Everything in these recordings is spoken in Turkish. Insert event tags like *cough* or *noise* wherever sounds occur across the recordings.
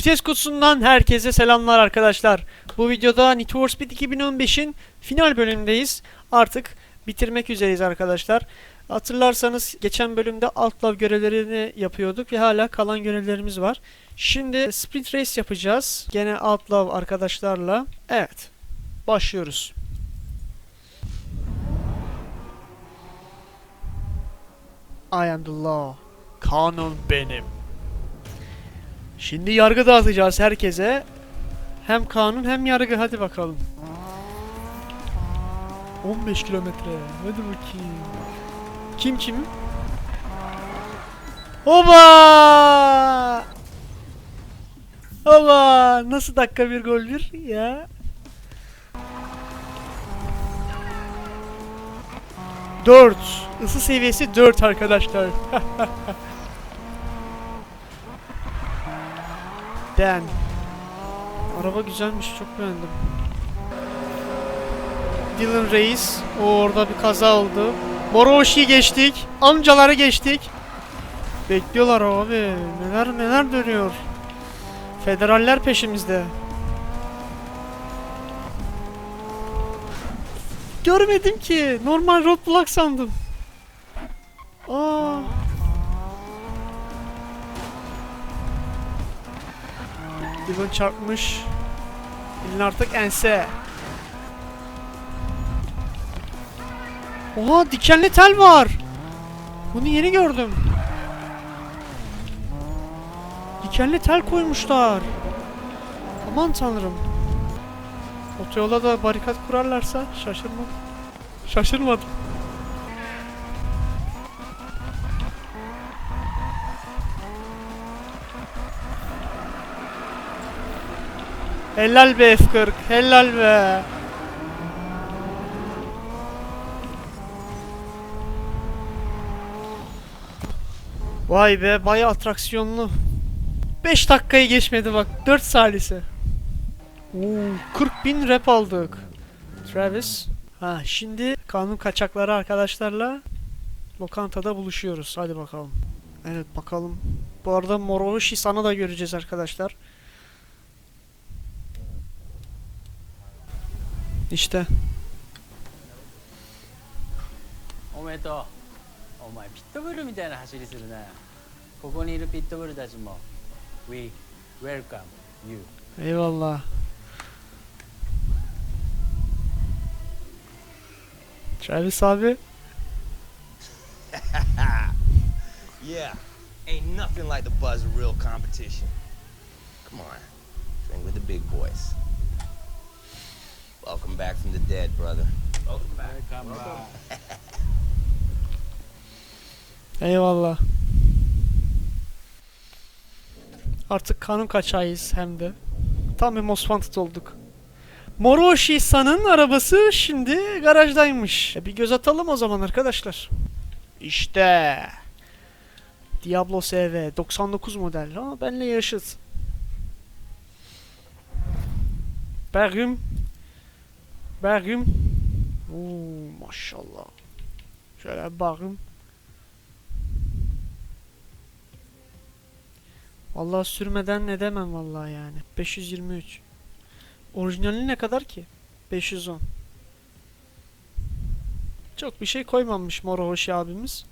Vites kutusundan herkese selamlar arkadaşlar. Bu videoda Need for Speed 2015'in final bölümündeyiz. Artık bitirmek üzereyiz arkadaşlar. Hatırlarsanız geçen bölümde alt lav görevlerini yapıyorduk ve hala kalan görevlerimiz var. Şimdi sprint race yapacağız. Gene alt lav arkadaşlarla. Evet. Başlıyoruz. I am the law. Kanun benim. Şimdi yargı dağıtacağız herkese. Hem kanun hem yargı hadi bakalım. 15 kilometre. Hadi bakayım. Kim kim? Oba! Oba! Nasıl dakika bir gol bir ya? Dört. Isı seviyesi 4 arkadaşlar. *laughs* Den. Araba güzelmiş çok beğendim. Dylan Reis. O orada bir kaza oldu. Moroşi'yi geçtik. Amcaları geçtik. Bekliyorlar abi. Neler neler dönüyor. Federaller peşimizde. Görmedim ki. Normal roadblock sandım. Aa. Dylan çarpmış. Dylan artık ense. Oha dikenli tel var. Bunu yeni gördüm. Dikenli tel koymuşlar. Aman tanrım. Otoyola da barikat kurarlarsa şaşırmam. Şaşırmadım. Helal be F40. Helal be. Vay be bayağı atraksiyonlu. 5 dakikayı geçmedi bak. 4 salise. Oo, 40 bin rep aldık. Travis. Ha şimdi kanun kaçakları arkadaşlarla lokantada buluşuyoruz. Hadi bakalım. Evet bakalım. Bu arada Moroshi sana da göreceğiz arkadaşlar. İşte. おめでとうお前ピットブルみたいな走りするなここにいるピットブルたちも We welcome you Eyvallah. Travis abi. *laughs* Yeah, ain't nothing like the buzz of real competition. Come on, train with the big boys. Welcome back from the dead, brother. Welcome back. Welcome back *laughs* Eyvallah. Artık kanun kaçağıyız hem de. Tam bir most wanted olduk. Moroshi-san'ın arabası şimdi garajdaymış. E bir göz atalım o zaman arkadaşlar. İşte. Diablo SV 99 model ama benle yaşıt. Bergüm. Bergüm. Oo maşallah. Şöyle bir bakayım. Vallahi sürmeden ne demem vallahi yani. 523. Orijinali ne kadar ki? 510. Çok bir şey koymamış Morohoshi abimiz.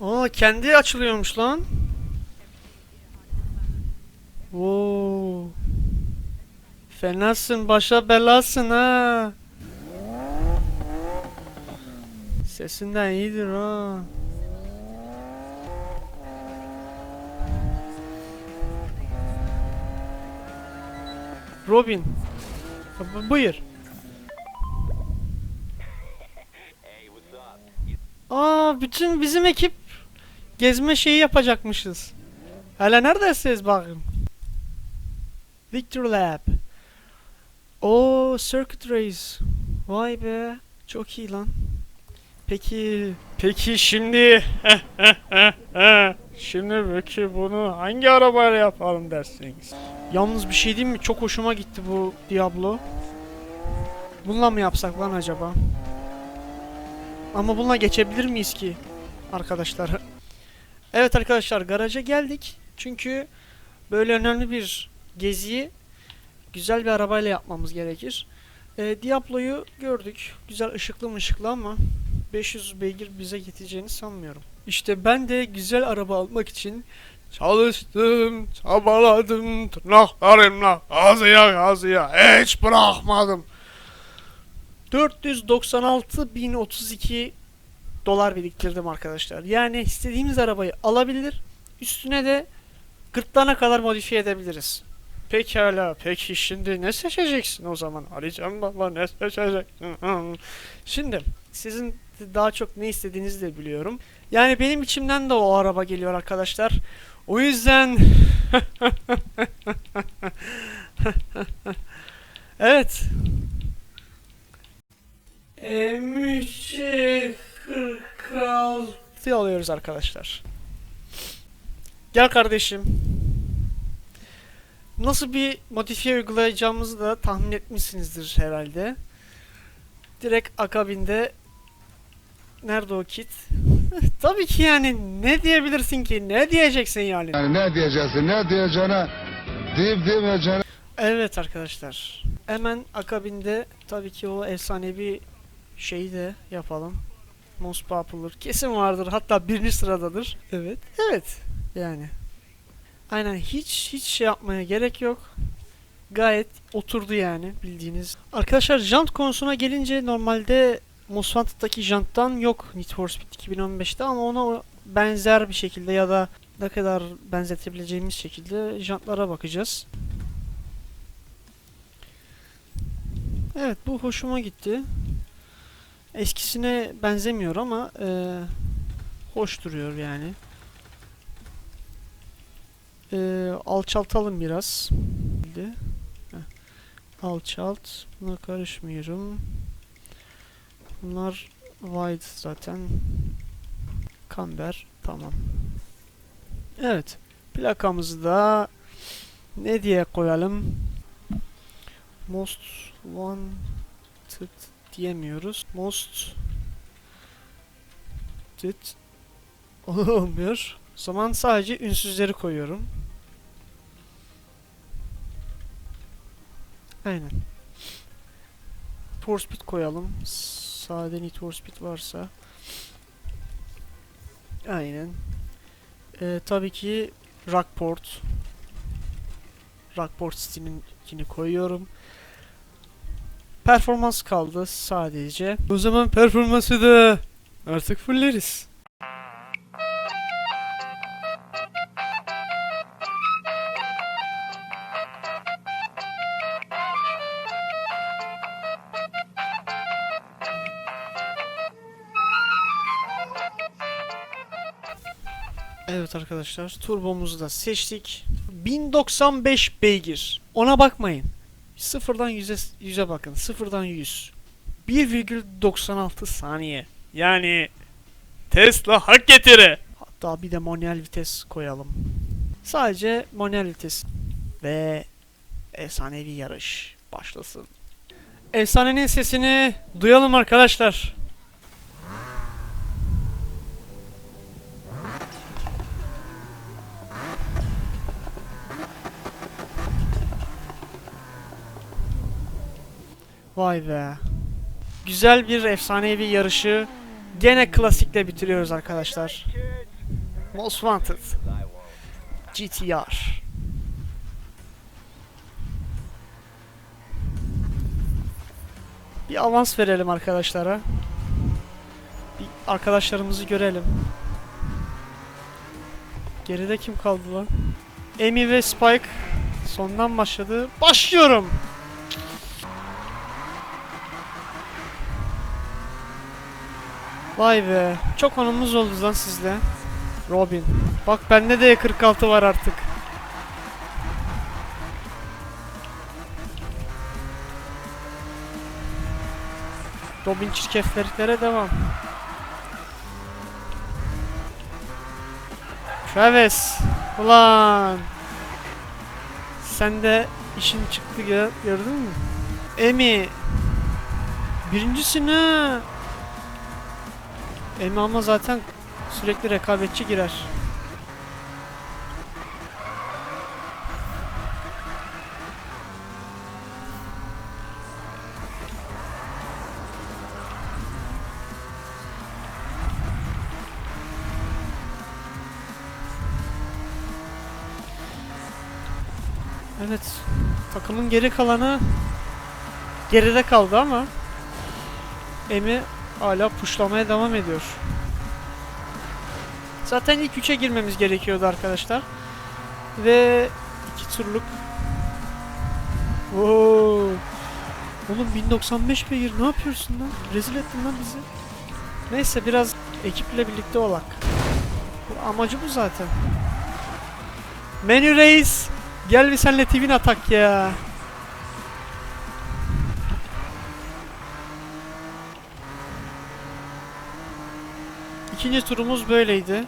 Aa kendi açılıyormuş lan. Oo. Fenasın başa belasın ha. Sesinden iyidir ha. Robin. Bu- Buyur. Aa bütün bizim ekip gezme şeyi yapacakmışız. Hala neredesiniz bakın. Victor Lab. O Circuit Race. Vay be. Çok iyi lan. Peki, peki şimdi şimdi peki bunu hangi arabayla yapalım dersiniz? Yalnız bir şey diyeyim mi? Çok hoşuma gitti bu Diablo. Bununla mı yapsak lan acaba? Ama bununla geçebilir miyiz ki? Arkadaşlar. *laughs* Evet arkadaşlar garaja geldik. Çünkü Böyle önemli bir geziyi güzel bir arabayla yapmamız gerekir. Ee, Diablo'yu gördük. Güzel ışıklı ışıklı ama 500 beygir bize yeteceğini sanmıyorum. İşte ben de güzel araba almak için çalıştım, çabaladım, tırnaklarımla kazıya kazıya hiç bırakmadım. 496.032 dolar biriktirdim arkadaşlar. Yani istediğimiz arabayı alabilir, üstüne de gırtlağına kadar modifiye edebiliriz. Pekala, peki şimdi ne seçeceksin o zaman? Alican baba ne seçeceksin? Şimdi sizin daha çok ne istediğinizi de biliyorum. Yani benim içimden de o araba geliyor arkadaşlar. O yüzden *laughs* Evet. M346 alıyoruz arkadaşlar. Gel kardeşim. Nasıl bir modifiye uygulayacağımızı da tahmin etmişsinizdir herhalde. Direkt akabinde Nerede o kit? *laughs* Tabii ki yani ne diyebilirsin ki? Ne diyeceksin yani? Yani ne diyeceksin, ne diyeceğine deyip demeyeceğine Evet arkadaşlar. Hemen akabinde tabii ki o efsanevi şeyi de yapalım. Most Popular kesin vardır. Hatta birinci sıradadır. Evet. Evet. Yani. Aynen hiç hiç şey yapmaya gerek yok. Gayet oturdu yani bildiğiniz. Arkadaşlar jant konusuna gelince normalde Most Wanted'daki janttan yok Need for Speed 2015'te ama ona benzer bir şekilde ya da ne kadar benzetebileceğimiz şekilde jantlara bakacağız. Evet bu hoşuma gitti. Eskisine benzemiyor ama eee, hoş duruyor yani. Eee, alçaltalım biraz. Alçalt. Buna karışmıyorum. Bunlar wide zaten. Kamber. Tamam. Evet. Plakamızı da ne diye koyalım? Most wanted diyemiyoruz. Most wanted *laughs* olmuyor. Zaman sadece ünsüzleri koyuyorum. Aynen. For Speed koyalım. Sade Need for Speed varsa. Aynen. Ee, tabii ki Rockport. Rockport City'ninkini koyuyorum. Performans kaldı sadece. O zaman performansı da artık fulleriz. Arkadaşlar turbomuzu da seçtik. 1095 beygir. Ona bakmayın. Sıfırdan 100'e 100'e bakın. Sıfırdan 100. 1,96 saniye. Yani Tesla hak getiri. Hatta bir de manuel vites koyalım. Sadece manuel vites. Ve efsanevi yarış başlasın. Efsanenin sesini duyalım arkadaşlar. Vay be. Güzel bir efsanevi yarışı gene klasikle bitiriyoruz arkadaşlar. Most Wanted GTR Bir avans verelim arkadaşlara. Bir arkadaşlarımızı görelim. Geride kim kaldı lan? Amy ve Spike sondan başladı. Başlıyorum. Vay be. Çok anımız oldu lan sizle. Robin. Bak bende de 46 var artık. Robin çirkefleriklere devam. Travis. Ulan. Sen de işin çıktı gö- gördün mü? Emi. Birincisin Emama zaten sürekli rekabetçi girer. Evet. Takımın geri kalanı geride kaldı ama Emi hala puşlamaya devam ediyor. Zaten ilk üçe girmemiz gerekiyordu arkadaşlar. Ve iki turluk Oo. Oğlum 1095 beygir ne yapıyorsun lan? Rezil ettin lan bizi. Neyse biraz ekiple birlikte olak. Bu amacı bu zaten. Menü reis. Gel bir senle twin atak ya. İkinci turumuz böyleydi.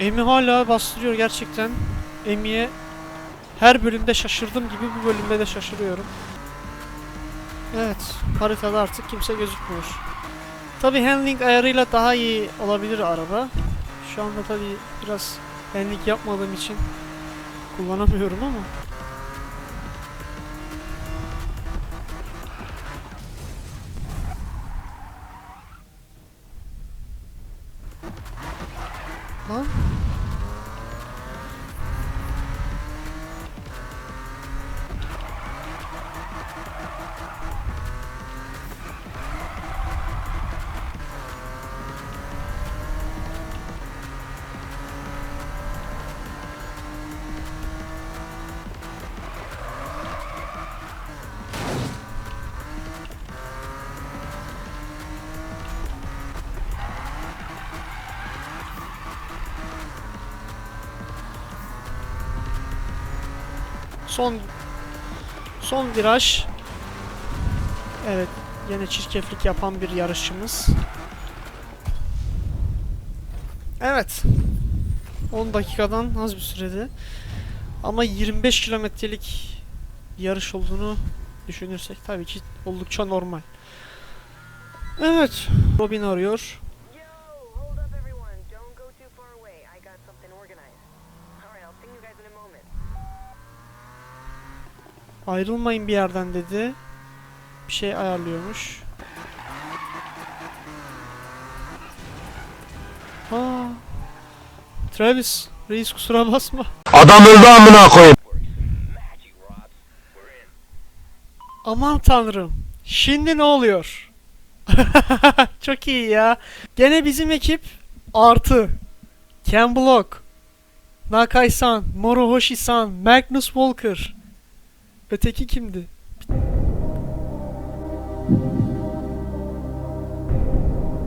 Emi hala bastırıyor gerçekten. Emi'ye her bölümde şaşırdım gibi bu bölümde de şaşırıyorum. Evet, haritada artık kimse gözükmüyor. Tabi handling ayarıyla daha iyi olabilir araba. Şu anda tabi biraz handling yapmadığım için kullanamıyorum ama. Son son viraj. Evet, yine çirkeflik yapan bir yarışçımız. Evet. 10 dakikadan az bir sürede. Ama 25 kilometrelik yarış olduğunu düşünürsek tabii ki oldukça normal. Evet. Robin arıyor. Ayrılmayın bir yerden dedi. Bir şey ayarlıyormuş. Aa. Travis, reis kusura basma. Adam öldü amına koyayım. Aman tanrım. Şimdi ne oluyor? *laughs* Çok iyi ya. Gene bizim ekip artı. Ken Block, Nakai-san, Morohoshi-san, Magnus Walker. Öteki kimdi?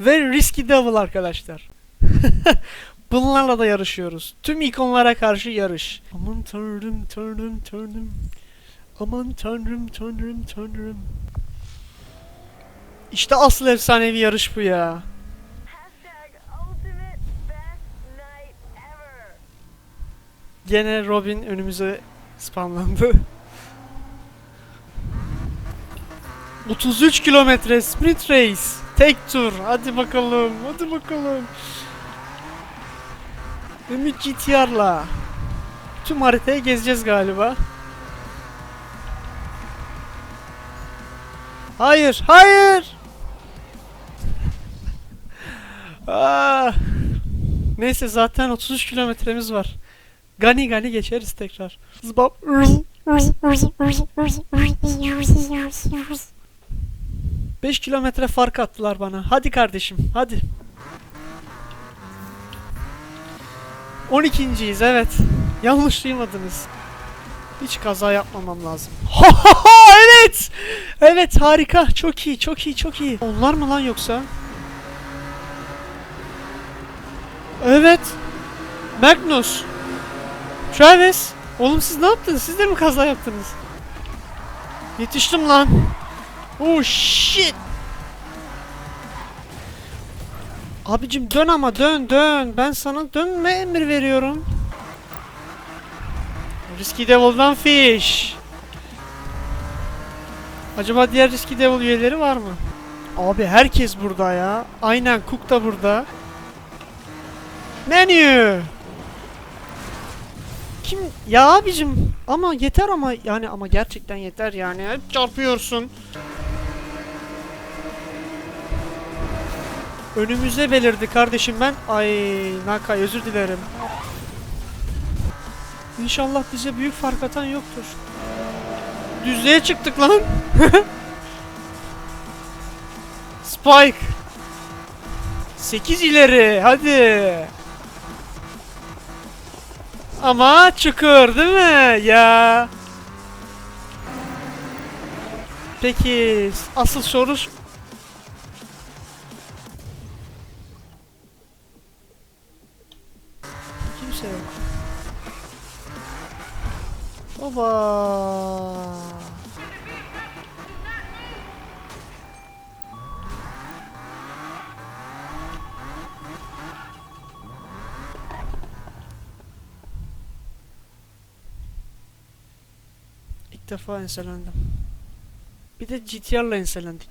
Ve Risky Devil arkadaşlar. *laughs* Bunlarla da yarışıyoruz. Tüm ikonlara karşı yarış. Aman tanrım tanrım tanrım. Aman tanrım tanrım tanrım. İşte asıl efsanevi yarış bu ya. Gene Robin önümüze spamlandı. *laughs* 33 kilometre sprint race. Tek tur. Hadi bakalım. Hadi bakalım. Ümit GTR'la. Tüm haritayı gezeceğiz galiba. Hayır, hayır. Ah. Neyse zaten 33 kilometremiz var. Gani gani geçeriz tekrar. Zıbap. Irz. 5 kilometre fark attılar bana. Hadi kardeşim, hadi. 12.yiz evet. Yanlış duymadınız. Hiç kaza yapmamam lazım. *laughs* Ha ha ha evet. Evet harika. Çok iyi, çok iyi, çok iyi. Onlar mı lan yoksa? Evet. Magnus. Travis. Oğlum siz ne yaptınız? Siz de mi kaza yaptınız? Yetiştim lan. Oh shit. Abicim dön ama dön dön. Ben sana dönme emir veriyorum. Risky Devil'dan fish. Acaba diğer Risky Devil üyeleri var mı? Abi herkes burada ya. Aynen Cook da burada. Menü. Kim? Ya abicim ama yeter ama yani ama gerçekten yeter yani. Hep çarpıyorsun. Önümüze belirdi kardeşim ben. Ay Nakay özür dilerim. İnşallah bize büyük fark atan yoktur. Düzlüğe çıktık lan. *laughs* Spike. 8 ileri hadi. Ama çukur değil mi? Ya. Peki asıl soru Baba. İlk defa enselendim. Bir de GTR'la enselendik.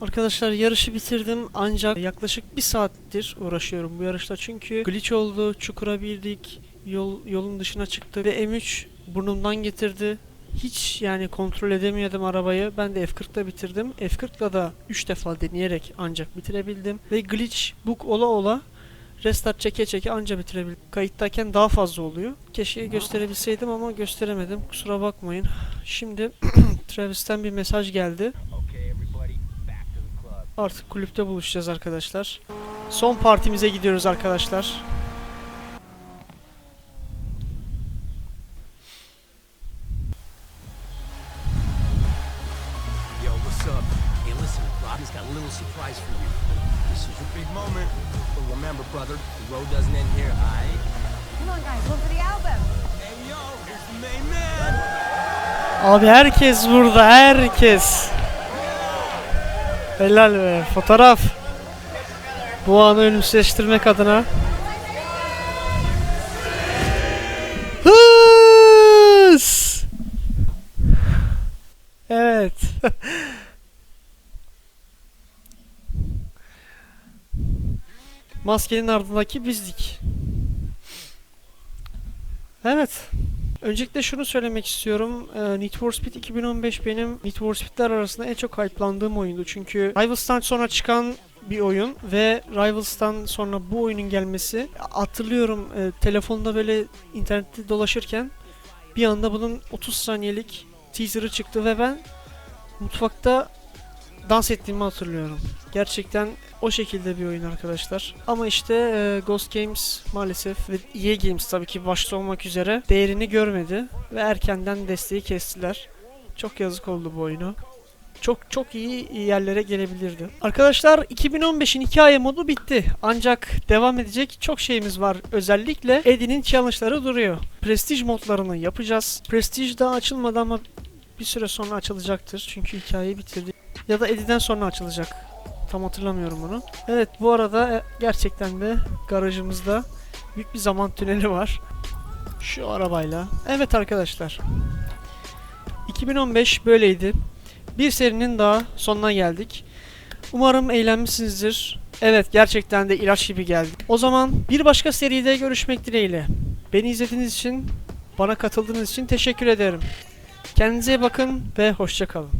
Arkadaşlar yarışı bitirdim ancak yaklaşık bir saattir uğraşıyorum bu yarışta çünkü glitch oldu, çukura bildik, yol, yolun dışına çıktı ve M3 burnumdan getirdi. Hiç yani kontrol edemiyordum arabayı. Ben de F40'da bitirdim. F40'la da 3 defa deneyerek ancak bitirebildim. Ve glitch bug ola ola restart çeke çeke anca bitirebildim. Kayıttayken daha fazla oluyor. Keşke gösterebilseydim ama gösteremedim. Kusura bakmayın. Şimdi *clears throat* Travis'ten bir mesaj geldi. Artık kulüpte buluşacağız arkadaşlar. Son partimize gidiyoruz arkadaşlar. Abi herkes burada herkes. Helal be fotoğraf. Bu anı ölümsüzleştirmek adına. Hız! Evet. *laughs* Maskenin ardındaki bizdik. Evet. Öncelikle şunu söylemek istiyorum. Ee, Need for Speed 2015 benim Need for Speed'ler arasında en çok hype'landığım oyundu. Çünkü Rivals'tan sonra çıkan bir oyun ve Rivals'tan sonra bu oyunun gelmesi hatırlıyorum e, telefonda böyle internette dolaşırken bir anda bunun 30 saniyelik teaser'ı çıktı ve ben mutfakta dans ettiğimi hatırlıyorum. Gerçekten o şekilde bir oyun arkadaşlar. Ama işte e, Ghost Games maalesef ve EA Games tabii ki başta olmak üzere değerini görmedi ve erkenden desteği kestiler. Çok yazık oldu bu oyunu. Çok çok iyi yerlere gelebilirdi. Arkadaşlar 2015'in hikaye modu bitti. Ancak devam edecek çok şeyimiz var. Özellikle Eddie'nin challenge'ları duruyor. Prestige modlarını yapacağız. Prestige daha açılmadı ama bir süre sonra açılacaktır. Çünkü hikayeyi bitirdi. Ya da Eddie'den sonra açılacak. Tam hatırlamıyorum bunu. Evet bu arada e, gerçekten de garajımızda büyük bir zaman tüneli var. Şu arabayla. Evet arkadaşlar. 2015 böyleydi. Bir serinin daha sonuna geldik. Umarım eğlenmişsinizdir. Evet gerçekten de ilaç gibi geldi. O zaman bir başka seride görüşmek dileğiyle. Beni izlediğiniz için, bana katıldığınız için teşekkür ederim. Kendinize bakın ve hoşça kalın.